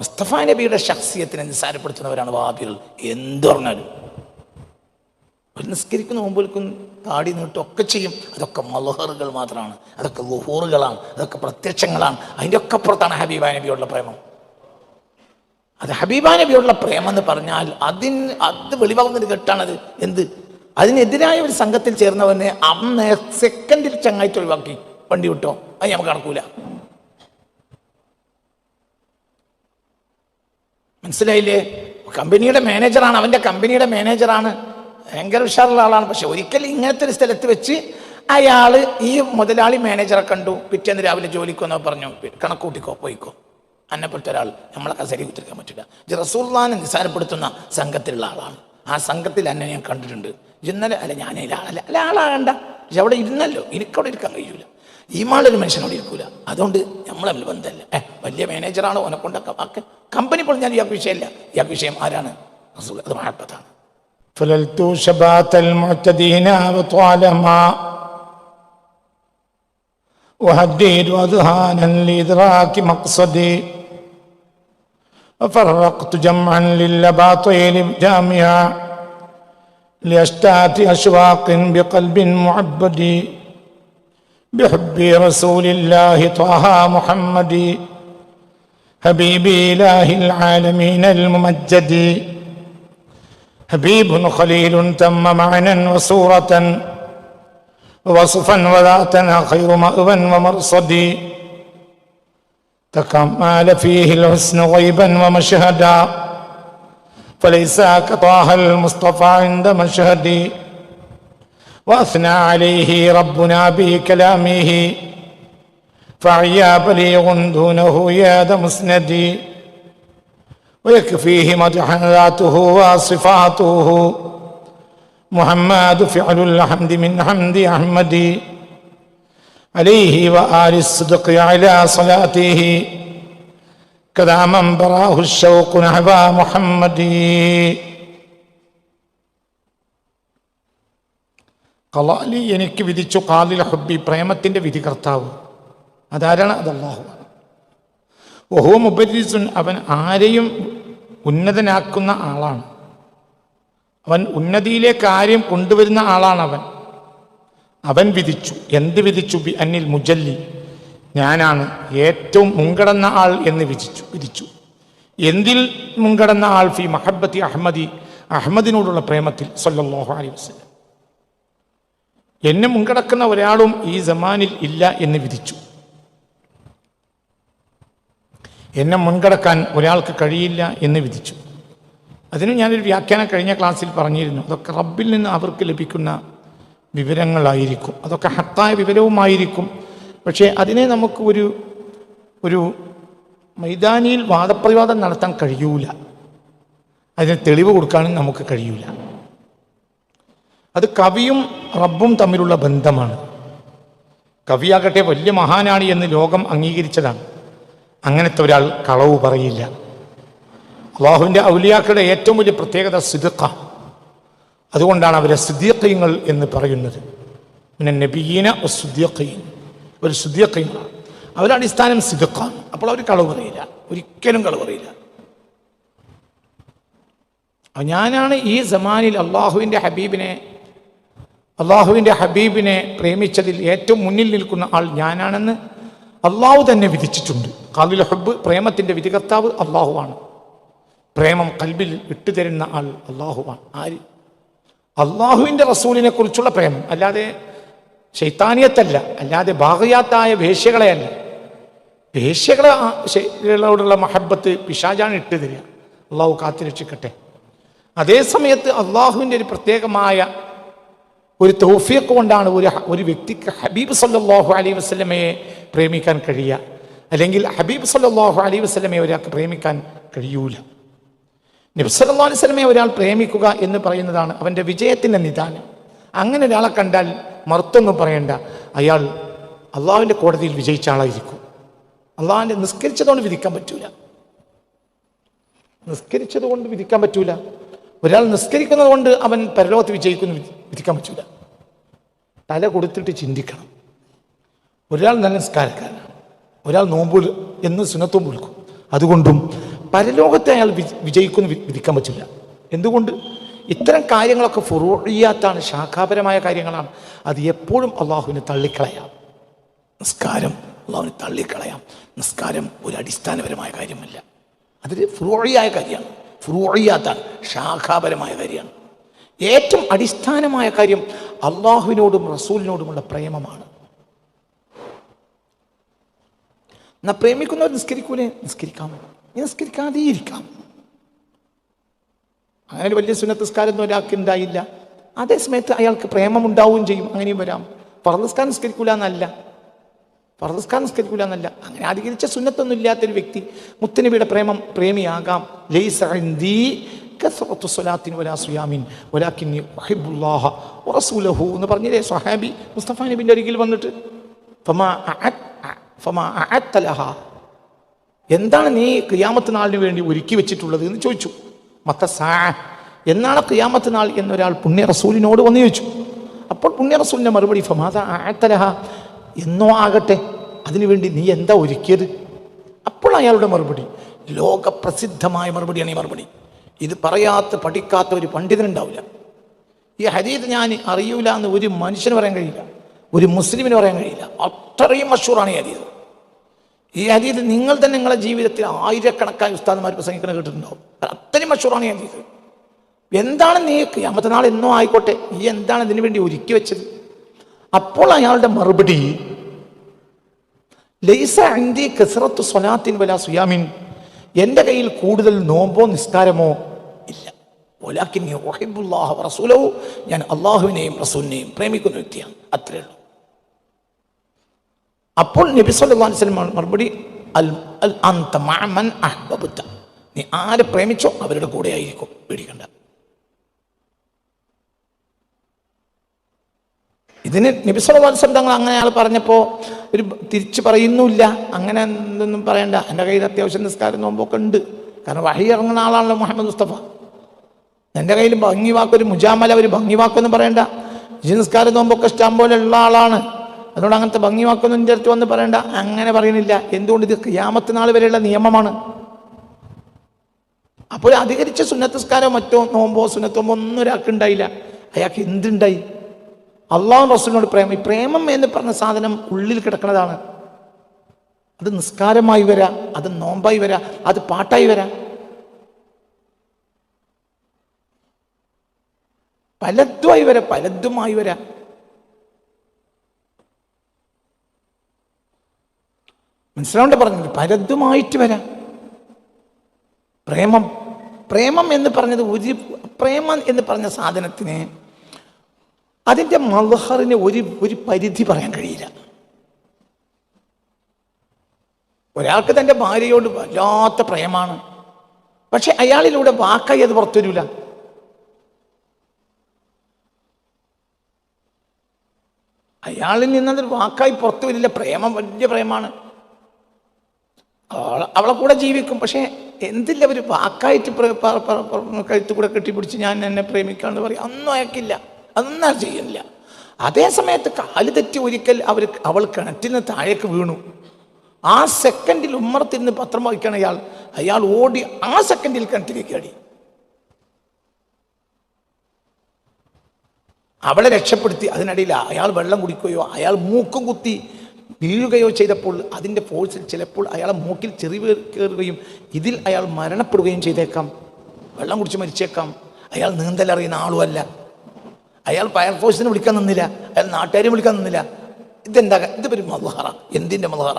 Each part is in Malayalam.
മുസ്തഫ നബിയുടെ ശക്സിയത്തിനെ നിസ്സാരപ്പെടുത്തുന്നവരാണ് വാബികൾ എന്ത് പറഞ്ഞാലും ഒരു നിസ്കരിക്കുന്ന മുമ്പിൽക്കും താടി നീട്ടും ഒക്കെ ചെയ്യും. അതൊക്കെ മലഹറുകൾ മാത്രമാണ്. അതൊക്കെ ലുഹൂറുകളാണ് അതൊക്കെ പ്രത്യക്ഷങ്ങളാണ്. അതിന്റെ ഒക്കെ അപ്പുറത്താണ് ഹബീബ നബിയോടുള്ള പ്രേമം. അത് ഹബീബ നബിയോടുള്ള പ്രേമം എന്ന് പറഞ്ഞാൽ അതിന് അത് വെളിവാകുന്നൊരു കെട്ടാണത് എന്ത്? അതിനെതിരായ ഒരു സംഘത്തിൽ ചേർന്നവനെ അന്ന് സെക്കൻഡിൽ ചങ്ങായിട്ട് ഒഴിവാക്കി. വണ്ടി വിട്ടോ? അത് നമുക്ക് നടക്കൂല. മനസ്സിലായില്ലേ? കമ്പനിയുടെ മാനേജറാണ് അവന്റെ കമ്പനിയുടെ മാനേജറാണ്. ഭയങ്കര ഉഷാറുള്ള ആളാണ്. പക്ഷെ ഒരിക്കലും ഇങ്ങനത്തെ ഒരു സ്ഥലത്ത് വെച്ച് അയാൾ ഈ മുതലാളി മാനേജറെ കണ്ടു. പിറ്റേന്ന് രാവിലെ ജോലിക്ക് വന്നോ പറഞ്ഞു കണക്കൂട്ടിക്കോ പോയിക്കോ. അന്നെപ്പെട്ട ഒരാൾ നമ്മളെ കസരി കുത്തിരിക്കാൻ പറ്റില്ല. ഇത് റസൂൽദാനെ നിസ്സാരപ്പെടുത്തുന്ന സംഘത്തിലുള്ള ആളാണ്. ആ സംഘത്തിൽ എന്നെ ഞാൻ കണ്ടിട്ടുണ്ട്. ഇന്നലെ അല്ല ഞാൻ ആളല്ല. അല്ല ആളാകണ്ട. പക്ഷെ അവിടെ ഇരുന്നല്ലോ. എനിക്കവിടെ ഇരിക്കാൻ കഴിയൂല. ഈ മാളൊരു മനുഷ്യനോട് ഇരിക്കൂല അതുകൊണ്ട് നമ്മൾ തമ്മിൽ ബന്ധമല്ല ഏ വലിയ മാനേജറാണ് ഓനെ കൊണ്ടൊക്കെ ആക്കെ കമ്പനി പോലും ഞാൻ ഇയാൾക്ക് വിഷയമല്ല ഇയാൾക്ക് വിഷയം ആരാണ് റസൂൽ അത് മഹബത്താണ് فللت شبات المعتدين وطالما وهديت أذهانا لإدراك مقصدي وفرقت جمعا للباطيل جامعا لأشتات أشواق بقلب معبد بحب رسول الله طه محمد حبيب إله العالمين الممجد. حبيب خليل تم معنا وصورة وصفا وذاتا خير مأوى ومرصد. تكمل فيه الحسن غيبا ومشهدا فليس كطه المصطفى عند مشهدي. واثنى عليه ربنا بكلامه. فعيا بليغ دونه ياد مسندي ويكفيه مدحا ذاته وصفاته. محمد فعل الحمد من حمد أحمد. عليه وآل الصدق على صلاته. كذا من براه الشوق نحو محمد. കലാലി എനിക്ക് വിധിച്ചു കാലിൽ ഹബ്ബി പ്രേമത്തിന്റെ വിധി കർത്താവ് അതാരാണ്? അത് അള്ളാഹുവാണ് ഓഹോ മുബരിസുൻ അവൻ ആരെയും ഉന്നതനാക്കുന്ന ആളാണ്. അവൻ ഉന്നതിയിലെ കാര്യം കൊണ്ടുവരുന്ന ആളാണ് അവൻ. അവൻ വിധിച്ചു. എന്ത് വിധിച്ചു? ബി അന്നിൽ മുജല്ലി. ഞാനാണ് ഏറ്റവും മുൻകടന്ന ആൾ എന്ന് വിധിച്ചു. വിധിച്ചു. എന്തിൽ മുൻകടന്ന ആൾ? ഫി മഹബത്തി അഹമ്മദി അഹമ്മദിനോടുള്ള പ്രേമത്തിൽ സല്ലാഹു അലൈഹി വസല്ലം. എന്നെ മുൻകടക്കുന്ന ഒരാളും ഈ സമാനിൽ ഇല്ല എന്ന് വിധിച്ചു. എന്നെ മുൻകടക്കാൻ ഒരാൾക്ക് കഴിയില്ല എന്ന് വിധിച്ചു. അതിന് ഞാനൊരു വ്യാഖ്യാനം കഴിഞ്ഞ ക്ലാസ്സിൽ പറഞ്ഞിരുന്നു. അതൊക്കെ റബ്ബിൽ നിന്ന് അവർക്ക് ലഭിക്കുന്ന വിവരങ്ങളായിരിക്കും. അതൊക്കെ ഹത്തായ വിവരവുമായിരിക്കും. പക്ഷേ അതിനെ നമുക്ക് ഒരു ഒരു മൈതാനിയിൽ വാദപ്രതിവാദം നടത്താൻ കഴിയൂല. അതിന് തെളിവ് കൊടുക്കാനും നമുക്ക് കഴിയൂല. അത് കവിയും റബ്ബും തമ്മിലുള്ള ബന്ധമാണ്. കവിയാകട്ടെ വലിയ മഹാനാണ് എന്ന് ലോകം അംഗീകരിച്ചതാണ്. അങ്ങനത്തെ ഒരാൾ കളവ് പറയില്ല. അള്ളാഹുവിന്റെ ഔലിയാക്കളുടെ ഏറ്റവും വലിയ പ്രത്യേകത സിദുക്ക അതുകൊണ്ടാണ് അവരെ സുദ്ദീഖീങ്ങൾ എന്ന് പറയുന്നത്. പിന്നെ നബീന സുദ്ദീഖീൻ ഒരു സുദ്ധിയക്കയങ്ങളാണ് അവരുടെ അടിസ്ഥാനം അപ്പോൾ അവർ കളവ് പറയില്ല. ഒരിക്കലും കളവ് പറയില്ല. ഞാനാണ് ഈ സമാനിൽ അള്ളാഹുവിന്റെ ഹബീബിനെ അള്ളാഹുവിന്റെ ഹബീബിനെ പ്രേമിച്ചതിൽ ഏറ്റവും മുന്നിൽ നിൽക്കുന്ന ആൾ ഞാനാണെന്ന് അള്ളാഹു തന്നെ വിധിച്ചിട്ടുണ്ട്. കാലിൽ ഹബ്ബ് പ്രേമത്തിന്റെ വിധികർത്താവ് അള്ളാഹുവാണ്. പ്രേമം കൽബിൽ ഇട്ടുതരുന്ന ആൾ അള്ളാഹുവാണ്. ആര്? അള്ളാഹുവിന്റെ റസൂലിനെ കുറിച്ചുള്ള പ്രേമം. അല്ലാതെ ശൈത്താനിയത്തല്ല. അല്ലാതെ ഭാഗയാത്തായ വേശ്യകളെയല്ല. വേശ്യകളെ ശൈലികളോടുള്ള മഹബത്ത് പിശാജാണ് ഇട്ട് തരിക. അള്ളാഹു കാത്തിരക്ഷിക്കട്ടെ. അതേ സമയത്ത് അള്ളാഹുവിന്റെ ഒരു പ്രത്യേകമായ ഒരു തൗഫീഖ് കൊണ്ടാണ് ഒരു ഒരു വ്യക്തിക്ക് ഹബീബ് സല്ലാഹു അലൈ വസ്ലമയെ പ്രേമിക്കാൻ കഴിയുക. അല്ലെങ്കിൽ ഹബീബ് സല്ലാഹു അലൈ വസ്ലമയെ ഒരാൾക്ക് പ്രേമിക്കാൻ കഴിയൂല. നബി സല്ലല്ലാഹു അലൈഹി വസല്ലമയെ ഒരാൾ പ്രേമിക്കുക എന്ന് പറയുന്നതാണ് അവന്റെ വിജയത്തിന്റെ നിദാനം. അങ്ങനെ ഒരാളെ കണ്ടാൽ മറുത്തൊന്നും പറയണ്ട. അയാൾ അള്ളാഹുവിന്റെ കോടതിയിൽ വിജയിച്ച ആളായിരിക്കും. അള്ളാഹിന്റെ നിസ്കരിച്ചതുകൊണ്ട് വിധിക്കാൻ പറ്റൂല. നിസ്കരിച്ചത് കൊണ്ട് വിധിക്കാൻ പറ്റൂല. ഒരാൾ നിസ്കരിക്കുന്നത് കൊണ്ട് അവൻ പരലോകത്ത് വിജയിക്കുന്നു. വിധിക്കാൻ പറ്റൂല. തല കൊടുത്തിട്ട് ചിന്തിക്കണം. ഒരാൾ നല്ല നിസ്കാരക്കാരനാണ്. ഒരാൾ നോമ്പ് എന്ന് സുനത്തും വിൽക്കും. അതുകൊണ്ടും പരലോകത്തെ അയാൾ വിജയിക്കുന്നു വിധിക്കാൻ പറ്റില്ല. എന്തുകൊണ്ട്? ഇത്തരം കാര്യങ്ങളൊക്കെ ഫുറോഴിയാത്താണ് ശാഖാപരമായ കാര്യങ്ങളാണ്. അത് എപ്പോഴും അള്ളാഹുവിനെ തള്ളിക്കളയാം. നിസ്കാരം അള്ളാഹുവിനെ തള്ളിക്കളയാം. നിസ്കാരം ഒരു അടിസ്ഥാനപരമായ കാര്യമല്ല. അതൊരു ഫുറോഴിയായ കാര്യമാണ്. ഫുറോഴിയാത്താണ് ശാഖാപരമായ കാര്യമാണ്. ഏറ്റവും അടിസ്ഥാനമായ കാര്യം അള്ളാഹുവിനോടും റസൂലിനോടുമുള്ള പ്രേമമാണ്. എന്നാ പ്രേമിക്കുന്നവർ നിസ്കരിക്കൂലേ? നിസ്കരിക്കാം. ഇനി നിസ്കരിക്കാതെ ഇരിക്കാം. അങ്ങനെ വലിയ സുന്നത്ത് നിസ്കാരമൊന്നും ഒരാൾക്ക് ഉണ്ടായില്ല. അതേ സമയത്ത് അയാൾക്ക് പ്രേമം ഉണ്ടാവുകയും ചെയ്യും. അങ്ങനെയും വരാം. ഫർദസ്കാരം നിസ്കരിക്കൂല എന്നല്ല ഫർദസ്കാരം നിസ്കരിക്കൂല എന്നല്ല അങ്ങനെ അധികരിച്ച സുന്നത്തൊന്നും ഇല്ലാത്തൊരു വ്യക്തി മുത്തനബിയുടെ പ്രേമം പ്രേമിയാകാം. കസ്റത്തു സ്വലാത്തിൻ വലാ സുയാമിൻ. വലാക്കിന്നി വഹിബുല്ലാഹ റസൂലഹു എന്ന് പറഞ്ഞില്ലേ സ്വഹാബി മുസ്തഫ നബിന്റെ അരികിൽ വന്നിട്ട്? ഫമാ ഫമാ എന്താണ് നീ ക്രിയാമത്ത് നാളിന് വേണ്ടി ഒരുക്കി വെച്ചിട്ടുള്ളത് എന്ന് ചോദിച്ചു. മത്ത സാ എന്നാണ് ക്രിയാമത്ത് നാൾ എന്നൊരാൾ പുണ്യ റസൂലിനോട് വന്ന് ചോദിച്ചു. അപ്പോൾ പുണ്യ റസൂലിന്റെ മറുപടി ഫമാത ആത്തലഹ എന്നോ ആകട്ടെ അതിനുവേണ്ടി നീ എന്താ ഒരുക്കിയത്? അപ്പോൾ അയാളുടെ മറുപടി ലോകപ്രസിദ്ധമായ മറുപടിയാണ് ഈ മറുപടി. ഇത് പറയാത്ത പഠിക്കാത്ത ഒരു പണ്ഡിതനുണ്ടാവില്ല. ഈ ഹരീത് ഞാൻ അറിയൂല എന്ന് ഒരു മനുഷ്യന് പറയാൻ കഴിയില്ല. ഒരു മുസ്ലിമിന് പറയാൻ കഴിയില്ല. അത്രയും മഷൂറാണ് ഈ ഹരീത് ഈ ഹരീത് നിങ്ങൾ തന്നെ നിങ്ങളുടെ ജീവിതത്തിൽ ആയിരക്കണക്കായ ഉസ്താദന്മാർ പ്രസംഗിക്കണ കേട്ടിട്ടുണ്ടാവും അത്രയും മഷൂറാണ് ഈ ഹരീത് എന്താണ് നീ അമ്മത്തെ നാൾ എന്നോ ആയിക്കോട്ടെ ഈ എന്താണ് ഇതിനു വേണ്ടി ഒരുക്കി വെച്ചത്? അപ്പോൾ അയാളുടെ മറുപടി ലൈസ അന്തി കസറത്ത് വല സുയാമിൻ എന്റെ കയ്യിൽ കൂടുതൽ നോമ്പോ നിസ്കാരമോ ഒലാക്കിനി ഒഹിബുല്ലാഹ റസൂലവും ഞാൻ അള്ളാഹുവിനെയും റസൂലിനെയും പ്രേമിക്കുന്ന വ്യക്തിയാണ്. അത്രേ ഉള്ളൂ. അപ്പോൾ നബി സല്ലല്ലാഹു അലൈഹി വസല്ലം മറുപടി അൽ നീ ആരെ പ്രേമിച്ചോ അവരുടെ കൂടെ ആയിരിക്കും പേടിക്കണ്ട. ഇതിന് നബി സല്ലല്ലാഹു അലൈഹി വസല്ലം തങ്ങൾ അങ്ങനെ ആൾ പറഞ്ഞപ്പോൾ ഒരു തിരിച്ചു പറയുന്നില്ല അങ്ങനെ എന്തൊന്നും പറയണ്ട. എന്റെ കയ്യിൽ അത്യാവശ്യം നിസ്കാരം നോമ്പൊക്കെ ഉണ്ട്. കാരണം വഴി ഇറങ്ങുന്ന ആളാണല്ലോ മുഹമ്മദ് മുസ്തഫ. എന്റെ കയ്യിൽ ഭംഗി വാക്കൊരു മുജാമല ഒരു ഭംഗി വാക്കൊന്നും പറയണ്ട. ഈ നിസ്കാരം നോമ്പൊക്കെ ഇഷ്ടം പോലെ ഉള്ള ആളാണ്. അതുകൊണ്ട് അങ്ങനത്തെ ഭംഗി വാക്കൊന്നും എന്റെ അടുത്ത് വന്ന് പറയണ്ട. അങ്ങനെ പറയുന്നില്ല എന്തുകൊണ്ട് ഇത് ക്യാമത്ത് നാൾ വരെയുള്ള നിയമമാണ്? അപ്പോൾ അധികരിച്ച സുന്നത്തസ്കാരോ മറ്റോ നോമ്പോ സുന്നത്തോമ്പോ ഒന്നും ഒരാൾക്ക് ഉണ്ടായില്ല. അയാൾക്ക് എന്തുണ്ടായി? അള്ളാഹു റസൂലിനോട് പ്രേമം. ഈ പ്രേമം എന്ന് പറഞ്ഞ സാധനം ഉള്ളിൽ കിടക്കുന്നതാണ്. അത് നിസ്കാരമായി വരാം അത് നോമ്പായി വരാം അത് പാട്ടായി വരാം. പലതുമായി വരാം പലതുമായി വരാം. മനസ്സിലാവേണ്ട പറഞ്ഞത് പലതുമായിട്ട് വരാം. പ്രേമം പ്രേമം എന്ന് പറഞ്ഞത് ഒരു പ്രേമം എന്ന് പറഞ്ഞ സാധനത്തിന് അതിന്റെ മൽഹറിന് ഒരു ഒരു പരിധി പറയാൻ കഴിയില്ല. ഒരാൾക്ക് തന്റെ ഭാര്യയോട് വല്ലാത്ത പ്രേമാണ്. പക്ഷെ അയാളിലൂടെ വാക്കായി അത് പുറത്തു അയാളിൽ നിന്നതൊരു വാക്കായി പുറത്തു വരില്ല. പ്രേമം വലിയ പ്രേമാണ്. അവളെ കൂടെ ജീവിക്കും. പക്ഷേ എന്തില്ല ഒരു വാക്കായിട്ട് കഴുത്തു കൂടെ കെട്ടിപ്പിടിച്ച് ഞാൻ എന്നെ പ്രേമിക്കാന്ന് പറയും. അന്നും അയക്കില്ല അതൊന്നും ചെയ്യുന്നില്ല. അതേ സമയത്ത് കാൽ തെറ്റി ഒരിക്കൽ അവർ അവൾ കിണറ്റിൽ നിന്ന് താഴേക്ക് വീണു. ആ സെക്കൻഡിൽ ഉമ്മറത്തിരുന്ന് പത്രം വായിക്കണ അയാൾ. അയാൾ ഓടി ആ സെക്കൻഡിൽ കിണറ്റിലേക്ക് അടി അവളെ രക്ഷപ്പെടുത്തി അതിനിടയിൽ അയാൾ വെള്ളം കുടിക്കുകയോ അയാൾ മൂക്കും കുത്തി വീഴുകയോ ചെയ്തപ്പോൾ അതിന്റെ ഫോഴ്സിൽ ചിലപ്പോൾ അയാളെ മൂക്കിൽ ചെറിയ കയറുകയും ഇതിൽ അയാൾ മരണപ്പെടുകയും ചെയ്തേക്കാം. വെള്ളം കുടിച്ച് മരിച്ചേക്കാം. അയാൾ നീന്തലറിയുന്ന ആളുമല്ല. അയാൾ ഫയർഫോഴ്സിനെ വിളിക്കാൻ നിന്നില്ല. അയാൾ നാട്ടുകാരെ വിളിക്കാൻ നിന്നില്ല. ഇതെന്താ? ഇത് ഒരു മൽഹാറ എന്തിന്റെ മൽഹാറ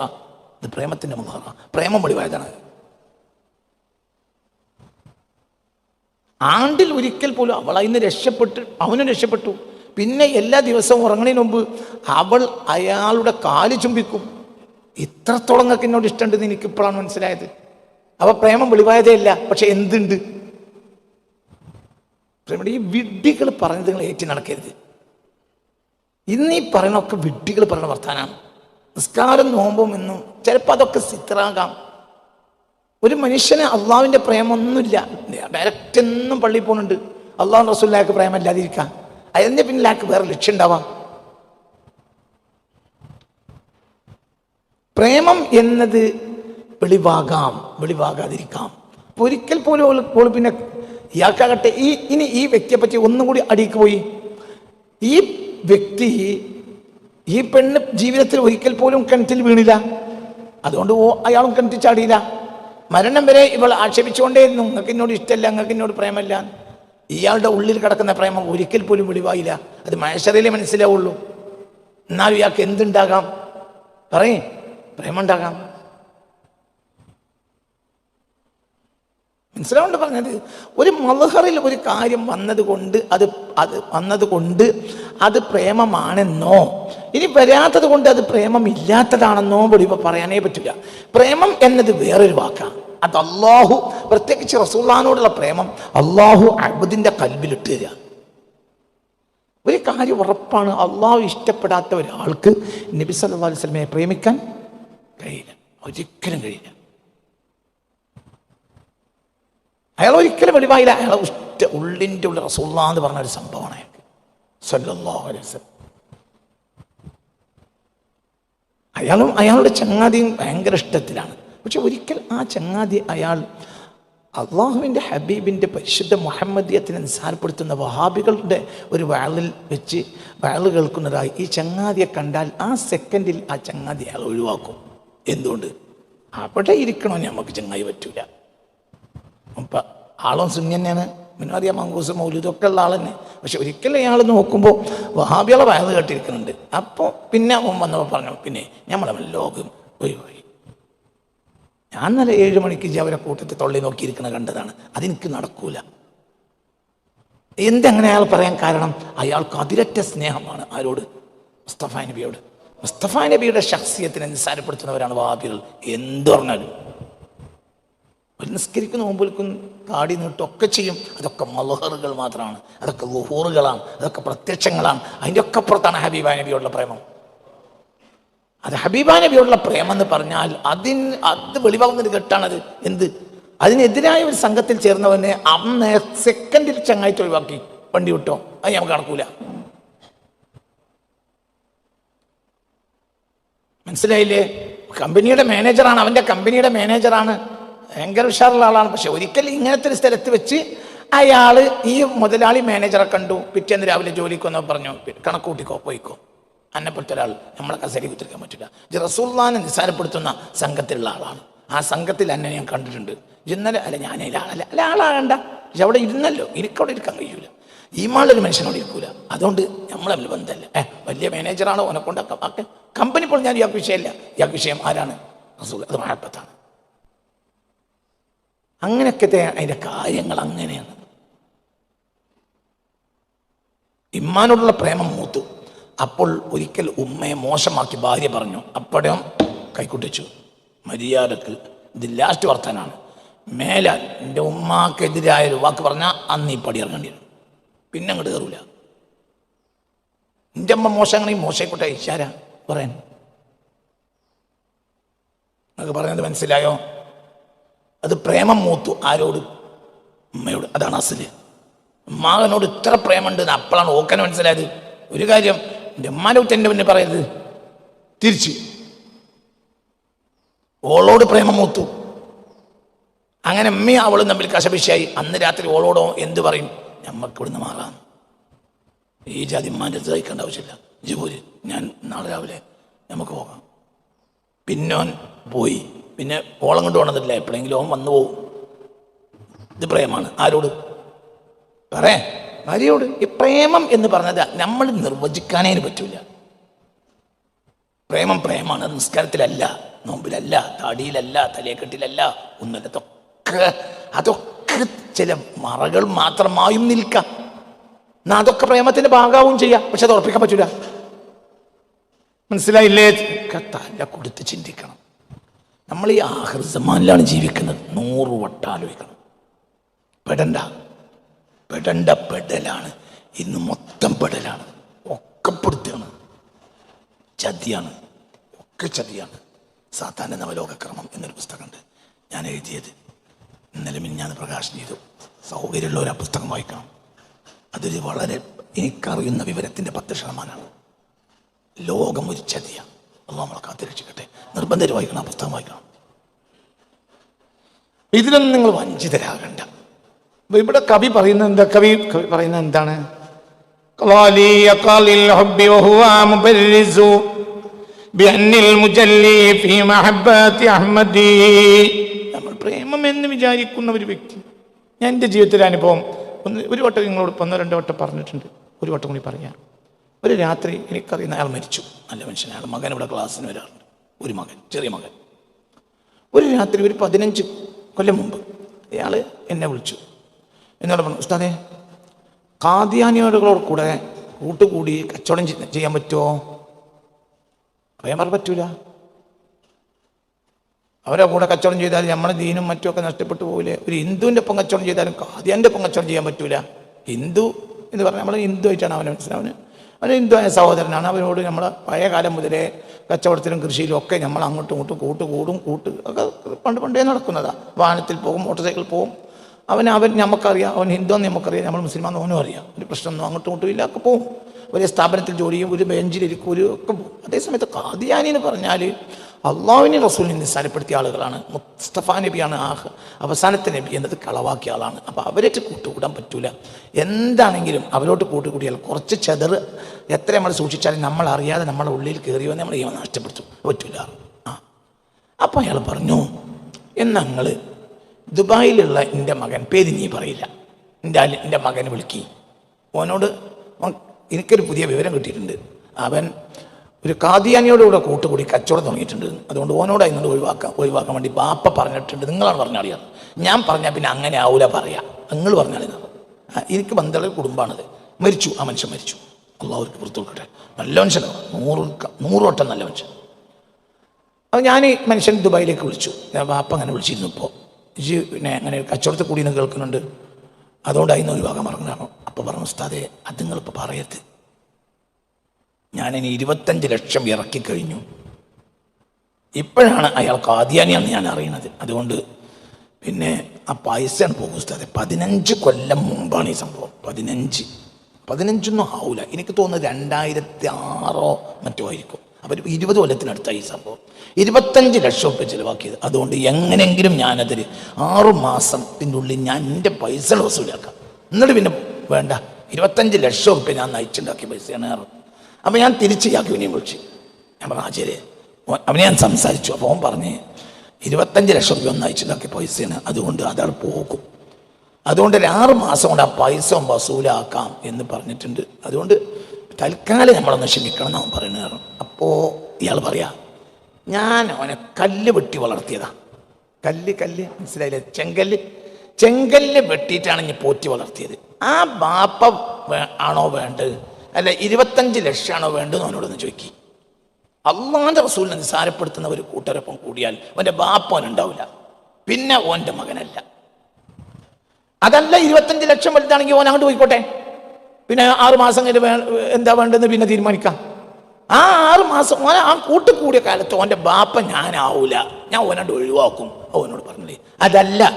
ഇത് പ്രേമത്തിന്റെ മൽഹാറ പ്രേമം വെളിവായതാണ്. ആണ്ടിൽ ഒരിക്കൽ പോലും അവൾ അതിന് രക്ഷപ്പെട്ട് അവനും രക്ഷപ്പെട്ടു. പിന്നെ എല്ലാ ദിവസവും ഉറങ്ങണതിന് മുമ്പ് അവൾ അയാളുടെ കാൽ ചുംബിക്കും. ഇത്രത്തോളം നിങ്ങൾക്ക് എന്നോട് ഇഷ്ടമുണ്ടെന്ന് എനിക്കിപ്പോഴാണ് മനസ്സിലായത്. അവ പ്രേമം വെളിവായതേ ഇല്ല പക്ഷെ എന്തുണ്ട്? പ്രേമയുടെ ഈ വിഡ്ഢികൾ പറഞ്ഞത് നിങ്ങൾ ഏറ്റി നടക്കരുത്. ഇന്ന് ഈ പറയണൊക്കെ വിഡ്ഢികൾ പറയുന്ന വർത്താനാണ്. നിസ്കാരം നോമ്പും എന്നും ചിലപ്പോൾ അതൊക്കെ സിത്രാകാം. ഒരു മനുഷ്യന് അള്ളാവിന്റെ പ്രേമൊന്നുമില്ല. ഡയറക്റ്റ് എന്നും പള്ളിയിൽ പോകുന്നുണ്ട്. അള്ളാഹു റസൂല്ലാക്ക് പ്രേമല്ലാതിരിക്കാം അതിന്റെ പിന്നിലാക്ക് വേറെ ലക്ഷ്യം ഉണ്ടാവാം. പ്രേമം എന്നത് വെളിവാകാം വെളിവാകാതിരിക്കാം. അപ്പൊ ഒരിക്കൽ പോലും ഓൾ പിന്നെ ഇയാൾക്കാകട്ടെ ഈ ഇനി ഈ വ്യക്തിയെ പറ്റി ഒന്നും കൂടി അടിക്ക് പോയി. ഈ വ്യക്തി ഈ പെണ്ണ് ജീവിതത്തിൽ ഒരിക്കൽ പോലും കിണറ്റിൽ വീണില്ല. അതുകൊണ്ട് ഓ അയാളും കിണറ്റിൽ ചാടിയില്ല. മരണം വരെ ഇവൾ ആക്ഷേപിച്ചുകൊണ്ടേയിരുന്നു. നിങ്ങൾക്ക് എന്നോട് ഇഷ്ടമല്ല നിങ്ങൾക്ക് എന്നോട് പ്രേമല്ല ഇയാളുടെ ഉള്ളിൽ കിടക്കുന്ന പ്രേമം ഒരിക്കൽ പോലും വെളിവായില്ല. അത് മഹേശ്വരയിലേ മനസ്സിലാവുള്ളൂ. എന്നാലും ഇയാൾക്ക് എന്തുണ്ടാകാം? പറയേ. പ്രേമുണ്ടാകാം മനസ്സിലാവുണ്ട് പറഞ്ഞത്? ഒരു മലഹറിൽ ഒരു കാര്യം വന്നതുകൊണ്ട് അത് അത് വന്നതുകൊണ്ട് അത് പ്രേമമാണെന്നോ ഇനി വരാത്തത് കൊണ്ട് അത് പ്രേമം ഇല്ലാത്തതാണെന്നോ വെളിവ പറയാനേ പറ്റില്ല. പ്രേമം എന്നത് വേറൊരു വാക്കാണ് അത് അള്ളാഹു പ്രത്യേകിച്ച് റസൂള്ളാനോടുള്ള പ്രേമം അള്ളാഹു അബദിന്റെ കൽവിലിട്ട് തരിക ഒരു കാര്യം ഉറപ്പാണ് അള്ളാഹു ഇഷ്ടപ്പെടാത്ത ഒരാൾക്ക് നബി സല്ലല്ലാഹു അലൈഹി സ്വലമയെ പ്രേമിക്കാൻ കഴിയില്ല. ഒരിക്കലും കഴിയില്ല. അയാൾ ഒരിക്കലും വെളിവായില്ല. അയാളെ ഉറ്റ ഉള്ളിന്റെ ഉള്ളിൽ റസൂള്ള എന്ന് പറഞ്ഞ ഒരു സംഭവമാണ് അയാൾക്ക്. അലൈഹി സ്വലം അയാളും അയാളുടെ ചങ്ങാതിയും ഭയങ്കര ഇഷ്ടത്തിലാണ്. പക്ഷെ ഒരിക്കൽ ആ ചങ്ങാതി അയാൾ അള്ളാഹുവിന്റെ ഹബീബിന്റെ പരിശുദ്ധ മുഹമ്മദിയത്തിനെ നിസ്സാരപ്പെടുത്തുന്ന വഹാബികളുടെ ഒരു വാളിൽ വെച്ച് വാൾ കേൾക്കുന്നതായി ഈ ചങ്ങാതിയെ കണ്ടാൽ ആ സെക്കൻഡിൽ ആ ചങ്ങാതി അയാൾ ഒഴിവാക്കും. എന്തുകൊണ്ട്? അവിടെ ഇരിക്കണോ നമുക്ക് ചങ്ങായി പറ്റൂല. അപ്പം ആളും സുന്യന്നെയാണ് പിന്നെ അറിയാം മങ്കൂസ് മൗലിതൊക്കെ ഉള്ള ആൾ തന്നെ പക്ഷെ ഒരിക്കലും അയാൾ നോക്കുമ്പോൾ വഹാബികളെ വയറ് കേട്ടിരിക്കുന്നുണ്ട്. അപ്പോൾ പിന്നെ വന്നപ്പോൾ പറഞ്ഞു പിന്നെ നമ്മളെ ലോകം ഒഴിവായി. ഞാൻ നല്ല ഏഴ് മണിക്ക് അവരെ കൂട്ടത്തിൽ തള്ളി നോക്കിയിരിക്കണ കണ്ടതാണ്. അതെനിക്ക് നടക്കൂല. എന്തെങ്ങനെ അയാൾ പറയാൻ കാരണം? അയാൾക്ക് അതിരറ്റ സ്നേഹമാണ് ആരോട്? മുസ്തഫ നബിയോട്. മുസ്തഫ നബിയുടെ ശക്സിയത്തിനെ നിസ്സാരപ്പെടുത്തുന്നവരാണ് വാബികൾ എന്ത് പറഞ്ഞാലും. ഒരു നിസ്കരിക്കുന്ന മുമ്പിൽക്കും താടി നീട്ടൊക്കെ ചെയ്യും. അതൊക്കെ മലഹറുകൾ മാത്രമാണ്. അതൊക്കെ ലുഹൂറുകളാണ്. അതൊക്കെ പ്രത്യക്ഷങ്ങളാണ്. അതിന്റെ ഒക്കെ അപ്പുറത്താണ് ഹബീബ നബിയോടുള്ള പ്രേമം. അത് ഹബീബ നബിയോടുള്ള പ്രേമം എന്ന് പറഞ്ഞാൽ അതിന് അത് വെളിവാകുന്ന ഒരു ഘട്ടാണത് എന്ത്? അതിനെതിരായ ഒരു സംഘത്തിൽ ചേർന്നവനെ അന്ന് സെക്കൻഡിൽ ചങ്ങായിട്ട് ഒഴിവാക്കി വണ്ടി വിട്ടോ? അത് നമുക്ക് നടക്കൂല. മനസ്സിലായില്ലേ? കമ്പനിയുടെ മാനേജറാണ് അവന്റെ കമ്പനിയുടെ മാനേജറാണ്. ഭയങ്കര ഉഷാറുള്ള ആളാണ്. പക്ഷെ ഒരിക്കൽ ഇങ്ങനത്തെ ഒരു സ്ഥലത്ത് വെച്ച് അയാൾ ഈ മുതലാളി മാനേജറെ കണ്ടു. പിറ്റേന്ന് രാവിലെ ജോലിക്ക് വന്നോ പറഞ്ഞു കണക്കൂട്ടിക്കോ പോയിക്കോ. അന്നെപ്പോലത്തെ ഒരാൾ നമ്മളെ കസേരി കുത്തിരിക്കാൻ പറ്റില്ല. ഇത് റസൂള്ളാനെ നിസ്സാരപ്പെടുത്തുന്ന സംഘത്തിലുള്ള ആളാണ്. ആ സംഘത്തിൽ എന്നെ ഞാൻ കണ്ടിട്ടുണ്ട്. ഇന്നലെ അല്ല ഞാൻ ആളല്ല അല്ല ആളാകണ്ട. പക്ഷെ അവിടെ ഇരുന്നല്ലോ. എനിക്കവിടെ ഇരിക്കാൻ കഴിയൂല. ഈ മാളൊരു മനുഷ്യനോട് ഇരിക്കൂല. അതുകൊണ്ട് നമ്മൾ തമ്മിൽ ബന്ധമല്ല. ഏ വലിയ മാനേജറാണോ ഓനെ കൊണ്ട് ഒക്കെ കമ്പനി ഇപ്പോൾ ഞാൻ ഇയാൾക്ക് വിഷയമല്ല. ഇയാൾക്ക് വിഷയം ആരാണ്? റസൂൽ അത് മഴപ്പത്താണ് അങ്ങനെയൊക്കെ അതിന്റെ കാര്യങ്ങൾ അങ്ങനെയാണ്. ഇമ്മാനോടുള്ള പ്രേമം മൂത്തു. അപ്പോൾ ഒരിക്കൽ ഉമ്മയെ മോശമാക്കി ഭാര്യ പറഞ്ഞു അപ്പടം കൈക്കുട്ടിച്ചു. മര്യാദയ്ക്ക് ഇത് ലാസ്റ്റ് വർത്തനാണ്. മേലാൽ എന്റെ ഉമ്മാക്കെതിരായ ഒരു വാക്ക് പറഞ്ഞാൽ അന്ന് ഈ പടി ഇറങ്ങേണ്ടി വരും. പിന്നെ അങ്ങോട്ട് കയറൂല എന്റെ അമ്മ മോശമാണെങ്കിൽ മോശമായിക്കോട്ടെ ഇച്ചാര പറയാൻ നിങ്ങൾക്ക് പറയുന്നത് മനസ്സിലായോ? അത് പ്രേമം മൂത്തു ആരോട്? ഉമ്മയോട്. അതാണ് അസൽ. മകനോട് ഇത്ര പ്രേമുണ്ട് അപ്പോഴാണ് ഓക്കനെ മനസ്സിലായത്. ഒരു കാര്യം എന്റെ എന്റെ മുന്നേ പറയരുത് തിരിച്ച്. ഓളോട് പ്രേമം മൂത്തു. അങ്ങനെ അമ്മയും അവളും തമ്മിൽ കശപിശായി അന്ന് രാത്രി ഓളോടോ എന്ത് പറയും? നമ്മക്ക് ഇവിടുന്ന് മാറാം. ഈ ജാതി ഉമ്മാന്റെ സഹിക്കേണ്ട ആവശ്യമില്ല. ജിബൂര് ഞാൻ നാളെ രാവിലെ നമുക്ക് പോകാം. പിന്നോൻ പോയി. പിന്നെ ഓളം കൊണ്ട് വന്നതില്ല എപ്പോഴെങ്കിലും ഓൻ വന്നു പോകും ഇത് പ്രേമാണ്. ആരോട്? പറേ ഭാര്യയോട് ഈ പ്രേമം എന്ന് പറഞ്ഞത് നമ്മൾ നിർവചിക്കാനേ പറ്റൂല. പ്രേമം പ്രേമാണ് നിസ്കാരത്തിലല്ല നോമ്പിലല്ല താടിയിലല്ല തലയെക്കെട്ടിലല്ല ഒന്നല്ല അതൊക്കെ ചില മറകൾ മാത്രമായും നിൽക്കാം. എന്നാ അതൊക്കെ പ്രേമത്തിന്റെ ഭാഗമാവും ചെയ്യാം പക്ഷെ അത് ഉറപ്പിക്കാൻ പറ്റൂല. മനസ്സിലായില്ലേ? തല കൊടുത്ത് ചിന്തിക്കണം. നമ്മൾ ഈ ആഹൃസമാനിലാണ് ജീവിക്കുന്നത്. നൂറ് വട്ടം ആലോചിക്കണം. പെടണ്ട. പെടണ്ട പെടലാണ് ഇന്ന് മൊത്തം പെടലാണ്. ഒക്കെ പെടുത്തുകയാണ് ചതിയാണ്. ഒക്കെ ചതിയാണ്. സാത്താന്റെ നവലോകക്രമം എന്നൊരു പുസ്തകമുണ്ട്. ഞാൻ എഴുതിയത്. ഇന്നലെ ഞാൻ പ്രകാശനം ചെയ്തു. സൗകര്യമുള്ള ഒരു പുസ്തകം വായിക്കണം. അതിൽ വളരെ എനിക്കറിയുന്ന വിവരത്തിന്റെ പത്ത് ശതമാനമാണ്. ലോകം ഒരു ചതിയാണ്. അത് നമ്മളെ കാത്തിരക്ഷിക്കട്ടെ നിർബന്ധം വായിക്കണം ആ പുസ്തകം വായിക്കണം. ഇതിലൊന്നും നിങ്ങൾ വഞ്ചിതരാകണ്ട. അപ്പൊ ഇവിടെ കവി പറയുന്നത് എന്താ? കവി കവി പറയുന്നത് എന്താണ്? നമ്മൾ പ്രേമം എന്ന് വിചാരിക്കുന്ന ഒരു വ്യക്തി. ഞാൻ എന്റെ ജീവിതത്തിലെ അനുഭവം ഒന്ന് ഒരു വട്ടം നിങ്ങളോട് ഒന്നോ രണ്ടോ വട്ടം പറഞ്ഞിട്ടുണ്ട്. ഒരു വട്ടം കൂടി പറയാം. ഒരു രാത്രി എനിക്കറിയുന്ന അയാൾ മരിച്ചു. നല്ല മനുഷ്യനാണ് മകൻ ഇവിടെ ക്ലാസ്സിന് വരാറുണ്ട്. ഒരു മകൻ ചെറിയ മകൻ. ഒരു രാത്രി ഒരു പതിനഞ്ച് കൊല്ലം മുമ്പ് അയാൾ എന്നെ വിളിച്ചു. എന്നോട് പറഞ്ഞു ഉസ്താദെ കാദ്യാനിയോടുകളോട് കൂടെ കൂട്ടുകൂടി കച്ചവടം ചെയ്യാൻ പറ്റുമോ അറിയാൻ പറഞ്ഞു പറ്റൂല. അവരെ കൂടെ കച്ചവടം ചെയ്താൽ നമ്മുടെ ദീനും മറ്റുമൊക്കെ നഷ്ടപ്പെട്ടു പോകില്ലേ ഒരു ഹിന്ദുവിന്റെ ഒപ്പം കച്ചവടം ചെയ്താലും കാദ്യാന്റെ ഒപ്പം കച്ചവടം ചെയ്യാൻ പറ്റൂല. ഹിന്ദു എന്ന് പറഞ്ഞാൽ നമ്മൾ ഹിന്ദു ആയിട്ടാണ് അവനെ മനസ്സിലാവുന്നത്. അവന് ഹിന്ദുവായ സഹോദരനാണ്. അവനോട് നമ്മൾ പഴയ കാലം മുതലേ കച്ചവടത്തിലും കൃഷിയിലും ഒക്കെ നമ്മൾ അങ്ങോട്ടും ഇങ്ങോട്ടും കൂട്ടുകൂടും കൂട്ട് ഒക്കെ പണ്ട് പണ്ടേ നടക്കുന്നതാണ് വാഹനത്തിൽ പോകും മോട്ടോർ സൈക്കിൾ പോകും. അവൻ അവൻ നമുക്കറിയാം അവൻ ഹിന്ദു എന്ന് നമുക്കറിയാം നമ്മൾ മുസ്ലിമാന്ന് അവനും അറിയാം. ഒരു പ്രശ്നമൊന്നും അങ്ങോട്ടും ഇങ്ങോട്ടും ഇല്ല ഒക്കെ പോകും ഒരു സ്ഥാപനത്തിൽ ജോലി ചെയ്യും ഒരു ബെഞ്ചിലിരിക്കും ഒരു ഒക്കെ പോകും അതേസമയത്ത് കാദിയാനി എന്ന് പറഞ്ഞാൽ അള്ളാഹുവിനെ റസൂലിനെ നിസ്സാരപ്പെടുത്തിയ ആളുകളാണ്. മുസ്തഫ നബിയാണ് ആ അവസാനത്തെ നബി എന്നത് കളവാക്കിയ ആളാണ്. അപ്പോൾ അവരായിട്ട് കൂട്ടുകൂടാൻ പറ്റൂല. എന്താണെങ്കിലും അവരോട്ട് കൂട്ടുകൂടിയാൽ കുറച്ച് ചെതർ എത്ര നമ്മൾ സൂക്ഷിച്ചാലും നമ്മൾ അറിയാതെ നമ്മളെ ഉള്ളിൽ കയറി വന്ന് നമ്മൾ ഈവൻ നഷ്ടപ്പെടുത്തും. പറ്റൂല. ആ. അപ്പം അയാൾ പറഞ്ഞു എന്നങ്ങൾ ദുബായിലുള്ള എന്റെ മകൻ. പേര് നീ പറയില്ല. എന്റെ എന്റെ മകൻ വിളിക്കി. ഓനോട് എനിക്കൊരു പുതിയ വിവരം കിട്ടിയിട്ടുണ്ട്. അവൻ ഒരു കാദിയാനിയോടുകൂടെ കൂട്ടുകൂടി കച്ചവടം തുടങ്ങിയിട്ടുണ്ട്. അതുകൊണ്ട് ഓനോട് അതിനോട് ഒഴിവാക്കാൻ ഒഴിവാക്കാൻ വേണ്ടി ബാപ്പ പറഞ്ഞിട്ടുണ്ട്. നിങ്ങളാണ് പറഞ്ഞാളിയാണ് ഞാൻ പറഞ്ഞാൽ പിന്നെ അങ്ങനെ ആവൂല പറയാം. നിങ്ങൾ പറഞ്ഞാളിന്ന് എനിക്ക് ബന്ധമുള്ള കുടുംബമാണത്. മരിച്ചു. ആ മനുഷ്യൻ മരിച്ചു. അള്ളാഹുർക്ക് പുറത്തു കൊടുക്കട്ടെ. നല്ല മനുഷ്യനാണ് നൂറ് നൂറ് വട്ടം നല്ല മനുഷ്യൻ. അപ്പം ഞാൻ മനുഷ്യൻ ദുബായിലേക്ക് വിളിച്ചു. ഞാൻ ബാപ്പ അങ്ങനെ വിളിച്ചിരുന്നു ഇപ്പോൾ ഇജ് പിന്നെ അങ്ങനെ കച്ചവടത്തിൽ കൂടി നിന്ന് കേൾക്കുന്നുണ്ട്. അതുകൊണ്ട് അതിന് ഒരു ഭാഗം പറഞ്ഞാണോ അപ്പോൾ പറഞ്ഞു ഉസ്താദേ അത് നിങ്ങളിപ്പോൾ പറയരുത്. ഞാനിനി ഇരുപത്തഞ്ച് ലക്ഷം ഇറക്കി കഴിഞ്ഞു. ഇപ്പോഴാണ് അയാൾ കാദ്യാനിയാണെന്ന് ഞാൻ അറിയുന്നത് അതുകൊണ്ട് പിന്നെ ആ പൈസയാണ് പോകും ഉസ്താദെ. പതിനഞ്ച് കൊല്ലം മുമ്പാണ് ഈ സംഭവം. പതിനഞ്ച്. പതിനഞ്ചൊന്നും ആവില്ല എനിക്ക് തോന്നുന്നത് രണ്ടായിരത്തി ആറോ മറ്റോ ആയിരിക്കും. അവർ ഇരുപത് കൊല്ലത്തിനടുത്തായി സംഭവം. ഇരുപത്തഞ്ച് ലക്ഷം രൂപ ചിലവാക്കിയത്. അതുകൊണ്ട് എങ്ങനെയെങ്കിലും ഞാനതിൽ ആറു മാസത്തിന്റെ ഉള്ളിൽ ഞാൻ എന്റെ പൈസ വസൂലാക്കാം. എന്നിട്ട് പിന്നെ വേണ്ട. ഇരുപത്തഞ്ച് ലക്ഷം രൂപ ഞാൻ നയിച്ചുണ്ടാക്കിയ പൈസയാണ് ഏറെ അപ്പം ഞാൻ തിരിച്ച് യാക്കുവിനെയും വിളിച്ചു. ഞാൻ പറഞ്ഞു ആചാര്യ ഞാൻ സംസാരിച്ചു. അപ്പോൾ അവൻ പറഞ്ഞ് ഇരുപത്തഞ്ച് ലക്ഷം രൂപ ഒന്ന് അയച്ചുണ്ടാക്കിയ പൈസയാണ്. അതുകൊണ്ട് അതാൾ പോകും. അതുകൊണ്ട് ആറ് മാസം കൊണ്ട് ആ പൈസ വസൂലാക്കാം എന്ന് പറഞ്ഞിട്ടുണ്ട്. അതുകൊണ്ട് തൽക്കാലം നമ്മളൊന്ന് ക്ഷമിക്കണം എന്ന് പറയുന്നത് അപ്പോൾ ഇയാൾ പറയാ ഞാൻ അവനെ കല്ല് വെട്ടി വളർത്തിയതാ. കല്ല് കല്ല് മനസ്സിലായില്ലേ? ചെങ്കല്ല് ചെങ്കല്ല് വെട്ടിയിട്ടാണ് ഞാൻ പോറ്റി വളർത്തിയത്. ആ ബാപ്പ ആണോ വേണ്ടത്? അല്ല ഇരുപത്തഞ്ച് ലക്ഷമാണോ വേണ്ടത് അവനോടൊന്ന് ചോദിക്കി. അള്ളാന്റെ റസൂലിനെ നിസാരപ്പെടുത്തുന്ന ഒരു കൂട്ടരൊപ്പം കൂടിയാൽ അവന്റെ ബാപ്പ അവനുണ്ടാവില്ല പിന്നെ ഓന്റെ മകനല്ല. അതല്ല ഇരുപത്തഞ്ച് ലക്ഷം വലുതാണെങ്കിൽ ഓൻ അങ്ങോട്ട് പോയിക്കോട്ടെ? പിന്നെ ആറ് മാസം കഴിഞ്ഞ് എന്താ വേണ്ടെന്ന് പിന്നെ തീരുമാനിക്കാം. ആ ആറ് മാസം ഓനെ ആ കൂട്ടുകൂടിയ കാലത്ത് ഓന്റെ ബാപ്പ ഞാനാവൂല. ഞാൻ ഓനോട് ഒഴിവാക്കും. ഓനോട് പറഞ്ഞില്ലേ. അതല്ല.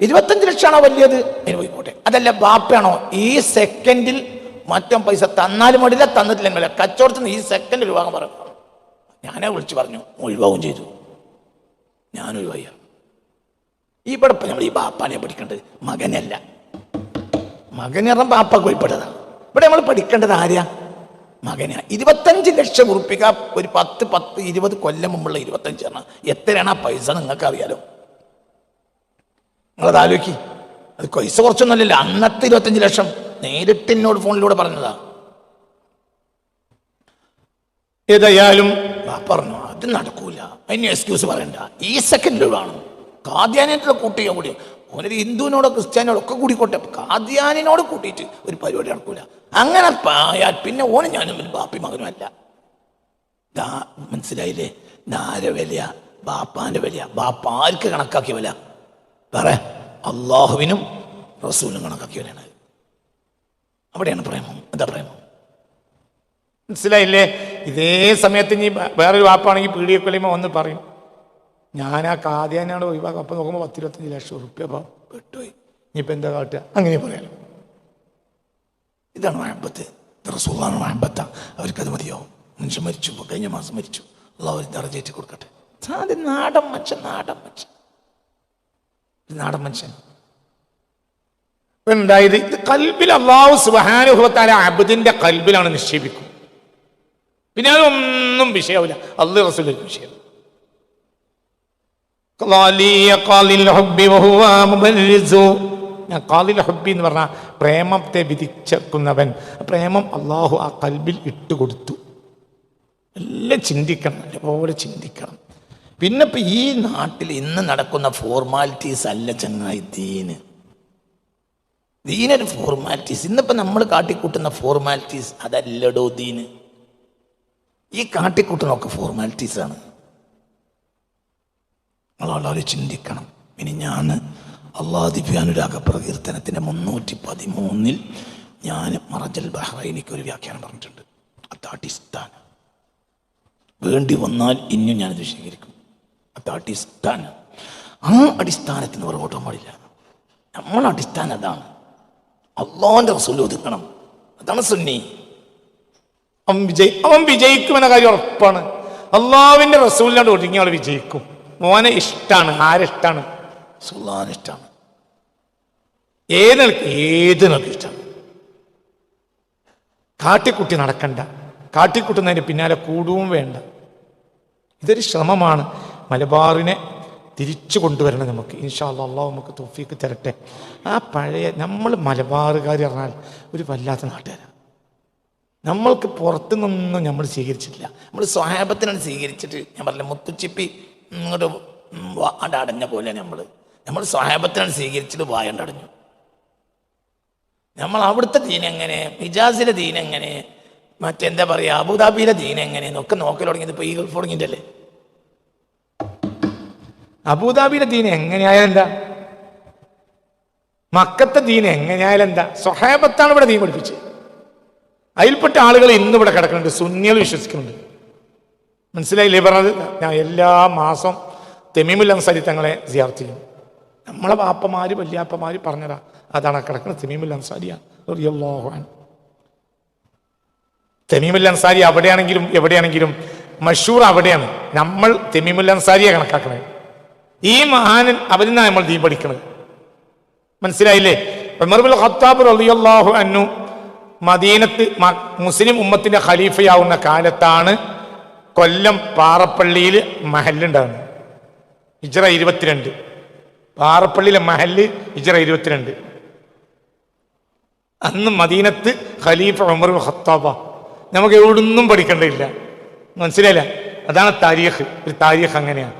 ഇരുപത്തഞ്ച് ലക്ഷമാണോ വലിയത്? അതിന് പോയിക്കോട്ടെ. അതല്ല ബാപ്പയാണോ? ഈ സെക്കൻഡിൽ മറ്റം പൈസ തന്നാലും വേണ്ടില്ല തന്നിട്ടില്ലെങ്കിൽ കച്ചവടത്തിന് ഈ സെക്കൻഡിൽ ഒഴിവാക്കാൻ പറഞ്ഞു ഞാനെ വിളിച്ചു പറഞ്ഞു. ഒഴിവാകും ചെയ്തു. ഞാൻ ഒഴിവായ. ഇവിടെ നമ്മൾ ഈ ബാപ്പാനെ പഠിക്കേണ്ടത് മകനല്ല. പറഞ്ഞ ബാപ്പ കൊയ്പ്പെട്ടതാണ് ഇവിടെ നമ്മൾ പഠിക്കേണ്ടത് ആരാ? മകനാ. ഇരുപത്തഞ്ച് ലക്ഷം ഉറുപ്പിക ഒരു പത്ത് പത്ത് ഇരുപത് കൊല്ലം മുമ്പുള്ള ഇരുപത്തഞ്ച് എണ്ണം. എത്രയാണ് ആ പൈസ നിങ്ങൾക്ക് അറിയാലോ നിങ്ങളത് ആലോചിക്കി. അത് പൈസ കുറച്ചൊന്നുമല്ലല്ലോ. അന്നത്തെ ഇരുപത്തഞ്ച് ലക്ഷം നേരിട്ട് എന്നോട് ഫോണിലൂടെ പറഞ്ഞതാ. ഏതായാലും പറഞ്ഞു. അത് നടക്കൂല. അതിന് എക്സ്ക്യൂസ് പറയണ്ട. ഈ സെക്കൻഡിൽ കാണും കാദ്യാനായിട്ടുള്ള കൂട്ടിയോ കൂടി ഓനൊരു ഹിന്ദുവിനോടോ ക്രിസ്ത്യാനിയോടോ ഒക്കെ കൂടിക്കോട്ടെ. കാദ്യാനിനോട് കൂട്ടിയിട്ട് ഒരു പരിപാടി നടക്കൂല. അങ്ങനെ പായാൽ പിന്നെ ഓന് ഞാനും ഒരു ബാപ്പി മകനും അല്ല. ദാ മനസ്സിലായില്ലേ? ദാര വിലയ ബാപ്പാന്റെ വില ബാപ്പ ആർക്ക് കണക്കാക്കിയ വില? വേറെ അള്ളാഹുവിനും റസൂലിനും കണക്കാക്കിയ വിലയാണ്. അവിടെയാണ് പ്രേമം. എന്താ പ്രേമം? മനസ്സിലായില്ലേ? ഇതേ സമയത്ത് ഇനി വേറൊരു വാപ്പാണെങ്കിൽ പീഡിയക്കൊല്ലിമ വന്ന് പറയും. ഞാൻ ആ കാദ്യാനാണ് ഒഴിവാക്കുക അപ്പം നോക്കുമ്പോൾ പത്തിരുപത്തഞ്ച് ലക്ഷം റുപ്യ അപ്പം വിട്ടുപോയി ഇനിയിപ്പോൾ എന്താ കാട്ടുക? അങ്ങനെ പറയാലോ. ഇതാണ് മഹബത്ത്. റസൂലാണ് മഹബത്ത. അവർക്കത് മതിയാവും. മനുഷ്യൻ മരിച്ചു. കഴിഞ്ഞ മാസം മരിച്ചു. ഒരു ദറജേറ്റ് കൊടുക്കട്ടെ. അത് നാടൻ മനുഷ്യൻ നാടൻ മനുഷ്യൻ. നാടൻ മനുഷ്യൻ. ഉണ്ടായത് ഇത് കൽബിൽ അള്ളാഹു സുബാനുഭവത്താല അബുദിന്റെ കൽബിലാണ് നിക്ഷേപിക്കും. പിന്നെ അതൊന്നും വിഷയമില്ല അള്ളു റസൂലൊരു വിഷയം ഖാലിയ ഖാലിൽ ഹുബ്ബി വഹുവ മുബല്ലിസു. ഞാൻ കാലിൽ ഹബ്ബി എന്ന് പറഞ്ഞ പ്രേമത്തെ വിധിച്ചേക്കുന്നവൻ. പ്രേമം അള്ളാഹു ആ കൽബിൽ ഇട്ടുകൊടുത്തു. എല്ലാം ചിന്തിക്കണം നല്ലപോലെ ചിന്തിക്കണം. പിന്നെ ഇപ്പൊ ഈ നാട്ടിൽ ഇന്ന് നടക്കുന്ന ഫോർമാലിറ്റീസ് അല്ല ചങ്ങായി ദീന്. ദീനൊരു ഫോർമാലിറ്റീസ് ഇന്നിപ്പോ നമ്മൾ കാട്ടിക്കൂട്ടുന്ന ഫോർമാലിറ്റീസ് അതല്ലടോ ദീന്. ഈ കാട്ടിക്കൂട്ടുന്നൊക്കെ ഫോർമാലിറ്റീസ് ആണ് നമ്മളെ ചിന്തിക്കണം. ഇനി ഞാൻ അള്ളാദിവ്യാനുരാഗ പ്രകീർത്തനത്തിന്റെ മുന്നൂറ്റി പതിമൂന്നിൽ ഞാൻ മറജൽ ബഹ്റൈനിക്ക് ഒരു വ്യാഖ്യാനം പറഞ്ഞിട്ടുണ്ട്. അതാട്ടിസ്ഥാൻ വേണ്ടി വന്നാൽ ഇനിയും ഞാനത് സ്വീകരിക്കും അതാട്ടിസ്ഥാൻ ആ അടിസ്ഥാനത്തിൽ നിന്ന് പുറകോട്ടാൻ പാടില്ല. നമ്മളെ അടിസ്ഥാനം അതാണ്. അള്ളാഹിന്റെ റസൂൽ ഒതുക്കണം. അതാണ് സുന്നി. അവൻ വിജയി അവൻ വിജയിക്കുമെന്ന കാര്യം ഉറപ്പാണ്. അള്ളാവിന്റെ റസൂലിനോട് ഒതുങ്ങി വിജയിക്കും. മോനെ ഇഷ്ടമാണ് ആരിഷ്ടാണ് സുല്ലാൻ ഇഷ്ടമാണ് ഏത് നിലയ്ക്ക് ഏത് നിലയ്ക്ക് ഇഷ്ടമാണ് കാട്ടിക്കുട്ടി നടക്കണ്ട. കാട്ടിക്കുട്ടുന്നതിന് പിന്നാലെ കൂടുവും വേണ്ട. ഇതൊരു ശ്രമമാണ്. മലബാറിനെ തിരിച്ചു കൊണ്ടുവരണം നമുക്ക്. ഇൻഷാ അള്ളാഹ് നമുക്ക് തൊഫീക്ക് തരട്ടെ. ആ പഴയ നമ്മൾ മലബാറുകാർ പറഞ്ഞാൽ ഒരു വല്ലാത്ത നാട്ടുകാരാണ് നമ്മൾക്ക് പുറത്തു നിന്നൊന്നും നമ്മൾ സ്വീകരിച്ചിട്ടില്ല. നമ്മൾ സ്വഹാബത്തിനാണ് സ്വീകരിച്ചിട്ട് ഞാൻ പറഞ്ഞില്ല മുത്തുച്ചിപ്പി ഇങ്ങോട്ട് വാണ്ട അടഞ്ഞ പോലെ നമ്മൾ നമ്മൾ സ്വഹാബത്തിനാണ് സ്വീകരിച്ചിട്ട് വായണ്ടടഞ്ഞു. നമ്മൾ അവിടുത്തെ ദീൻ എങ്ങനെ ഹിജാസിലെ ദീൻ എങ്ങനെ മറ്റെന്താ പറയാ അബുദാബിയിലെ ദീൻ എങ്ങനെ എന്നൊക്കെ നോക്കൽ തുടങ്ങിയത് ഇപ്പൊ ഈ ഗൾഫ് തുടങ്ങിയിട്ടല്ലേ അബുദാബിയിലെ ദീൻ എങ്ങനെയായാലും എന്താ? മക്കത്തെ ദീൻ എങ്ങനെയായാലും എന്താ? സ്വഹേബത്താണ് ഇവിടെ ദീൻ പഠിപ്പിച്ചത്. അതിൽപ്പെട്ട ആളുകൾ ഇന്ന് ഇവിടെ കിടക്കുന്നുണ്ട് സുന്നികൾ വിശ്വസിക്കുന്നുണ്ട്. മനസ്സിലായില്ലേ പറഞ്ഞത്? ഞാൻ എല്ലാ മാസം തെമീമുൽ അൻസാരി തങ്ങളെ സിയാർത്ത് ചെയ്യും. നമ്മളെ വാപ്പമാര് വല്യാപ്പമാര് പറഞ്ഞതാ. അതാണ് കിടക്കുന്നത് തെമീമുൽ അൻസാരിയാണ്. തെമീമുൽ അൻസാരി അവിടെയാണെങ്കിലും എവിടെയാണെങ്കിലും മഷൂർ അവിടെയാണ്. നമ്മൾ തെമീമുൽ അൻസാരിയെ കണക്കാക്കുന്നത് ഈ മഹാനൻ അവരിൽ നിന്നാണ് നമ്മൾ ദീ പഠിക്കുന്നത് മനസ്സിലായില്ലേ? ഖത്താബ് മദീനത്ത് മുസ്ലിം ഉമ്മത്തിന്റെ ഖലീഫയാവുന്ന കാലത്താണ് കൊല്ലം പാറപ്പള്ളിയിൽ മഹല്ലുണ്ടാകുന്നത് ഇജറ ഇരുപത്തിരണ്ട്. പാറപ്പള്ളിയിലെ മഹൽ ഇജറ ഇരുപത്തിരണ്ട്. അന്ന് മദീനത്ത് ഖലീഫ ഉമർ ഹത്താബ നമുക്ക് എവിടുന്നും പഠിക്കേണ്ടതില്ല. മനസ്സിലായില്ല? അതാണ് താരീഖ്. ഒരു താരീഖ് അങ്ങനെയാണ്.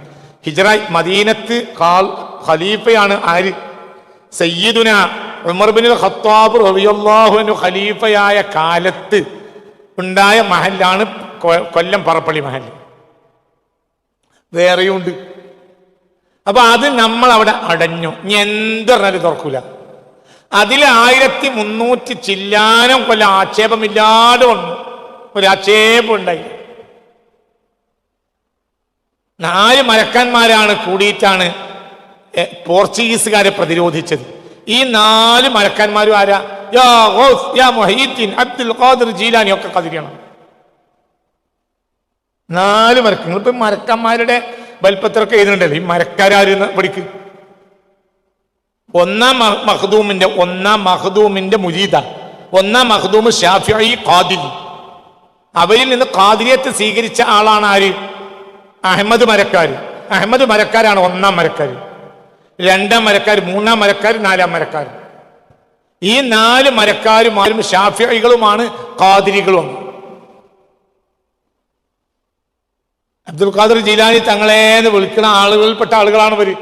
ഹിജറ മദീനത്ത് കാൽ ഖലീഫയാണ് ആര്? സയ്യിദുന ഉമർ ബിൻ ഖത്താബ് റബിയല്ലാഹുനു ഖലീഫയായ കാലത്ത് ഉണ്ടായ മഹല്ലാണ് കൊ- കൊല്ലം പറപ്പള്ളി മഹൽ വേറെയുണ്ട്. അപ്പൊ അത് നമ്മൾ അവിടെ അടഞ്ഞു. ഇനി എന്തറിഞ്ഞാലും തുറക്കൂല. അതിൽ ആയിരത്തി മുന്നൂറ്റി ചില്ലാനം കൊല്ലം ആക്ഷേപമില്ലാതെ വന്നു. ഒരു ആക്ഷേപം ഉണ്ടായി. നാല് മരക്കന്മാരാണ് കൂടിയിട്ടാണ് പോർച്ചുഗീസുകാരെ പ്രതിരോധിച്ചത്. ഈ നാല് മരക്കന്മാരും ആരാ? യാ യാ അബ്ദുൽ ഖാദിർ ജീലാനി ഒക്കെ കതിരിയണം. നാല് മരക്കങ്ങൾ. ഇപ്പൊ മരക്കന്മാരുടെ വലിപ്പത്തിലൊക്കെ എഴുതുന്നുണ്ടല്ലോ. ഈ മരക്കാര് പഠിക്ക് ഒന്നാം മഹദൂമിന്റെ ഒന്നാം മഹദൂമിന്റെ മുജീദ ഒന്നാം മഹദൂം ഷാഫി ഖാദിരി. അവരിൽ നിന്ന് ഖാദിരിയത്ത് സ്വീകരിച്ച ആളാണ് ആര്? അഹമ്മദ് മരക്കാർ അഹമ്മദ് മരക്കാരാണ് ഒന്നാം മരക്കാർ രണ്ടാം മരക്കാർ മൂന്നാം മരക്കാർ നാലാം മരക്കാർ ഈ നാല് മരക്കാരുമാരും ഷാഫികളുമാണ് ഖാദിരികളുമാണ്. അബ്ദുൽ ഖാദർ ജീലാനി തങ്ങളേന്ന് വിളിക്കുന്ന ആളുകളിൽപ്പെട്ട ആളുകളാണ് ഇവർ.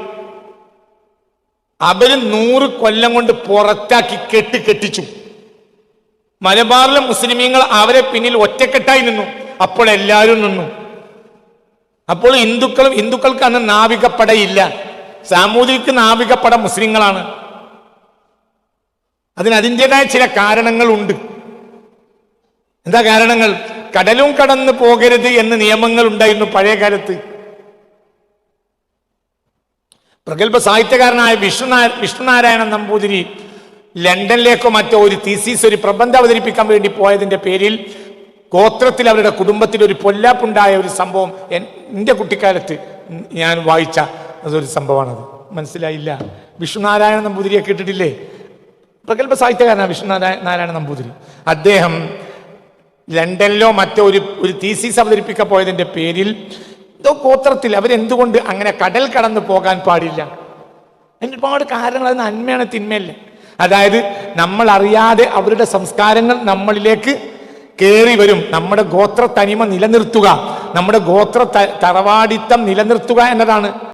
അവർ നൂറ് കൊല്ലം കൊണ്ട് പുറത്താക്കി കെട്ടി കെട്ടിച്ചു. മലബാറിലെ മുസ്ലിമീങ്ങൾ അവരെ പിന്നിൽ ഒറ്റക്കെട്ടായി നിന്നു. അപ്പോൾ എല്ലാവരും നിന്നു. അപ്പോൾ ഹിന്ദുക്കളും ഹിന്ദുക്കൾക്ക് അന്ന് നാവികപ്പടയില്ല. സാമൂതിരിക്ക് നാവികപ്പട മുസ്ലിങ്ങളാണ്. അതിന് അതിന്റെതായ ചില കാരണങ്ങളുണ്ട്. എന്താ കാരണങ്ങൾ? കടലും കടന്ന് പോകരുത് എന്ന് നിയമങ്ങൾ ഉണ്ടായിരുന്നു പഴയ കാലത്ത് പ്രഗത്ഭ സാഹിത്യകാരനായ വിഷ്ണുനാ വിഷ്ണുനാരായണൻ നമ്പൂതിരി ലണ്ടനിലേക്കോ മറ്റോ ഒരു തീസീസ് ഒരു പ്രബന്ധം അവതരിപ്പിക്കാൻ വേണ്ടി പോയതിന്റെ പേരിൽ ഗോത്രത്തിൽ അവരുടെ കുടുംബത്തിൽ ഒരു പൊല്ലാപ്പുണ്ടായ ഒരു സംഭവം എൻ- എന്റെ കുട്ടിക്കാലത്ത് ഞാൻ വായിച്ച അതൊരു സംഭവമാണത്. മനസ്സിലായില്ല? വിഷ്ണുനാരായണ നമ്പൂതിരിയെ കേട്ടിട്ടില്ലേ? പ്രഗത്ഭ സാഹിത്യകാരനാണ് വിഷ്ണുനാരായ നാരായണ നമ്പൂതിരി. അദ്ദേഹം ലണ്ടനിലോ മറ്റോ ഒരു ഒരു തീസീസ് അവതരിപ്പിക്കാൻ പോയതിന്റെ പേരിൽ എന്തോ ഗോത്രത്തിൽ അവരെന്തുകൊണ്ട് അങ്ങനെ കടൽ കടന്നു പോകാൻ പാടില്ല? അതിന് ഒരുപാട് കാരണങ്ങൾ അത് നന്മയാണ് തിന്മയല്ല? അതായത് നമ്മൾ അറിയാതെ അവരുടെ സംസ്കാരങ്ങൾ നമ്മളിലേക്ക് കയറി വരും. നമ്മുടെ ഗോത്ര തനിമ നിലനിർത്തുക. നമ്മുടെ ഗോത്ര തറവാടിത്തം നിലനിർത്തുക എന്നതാണ്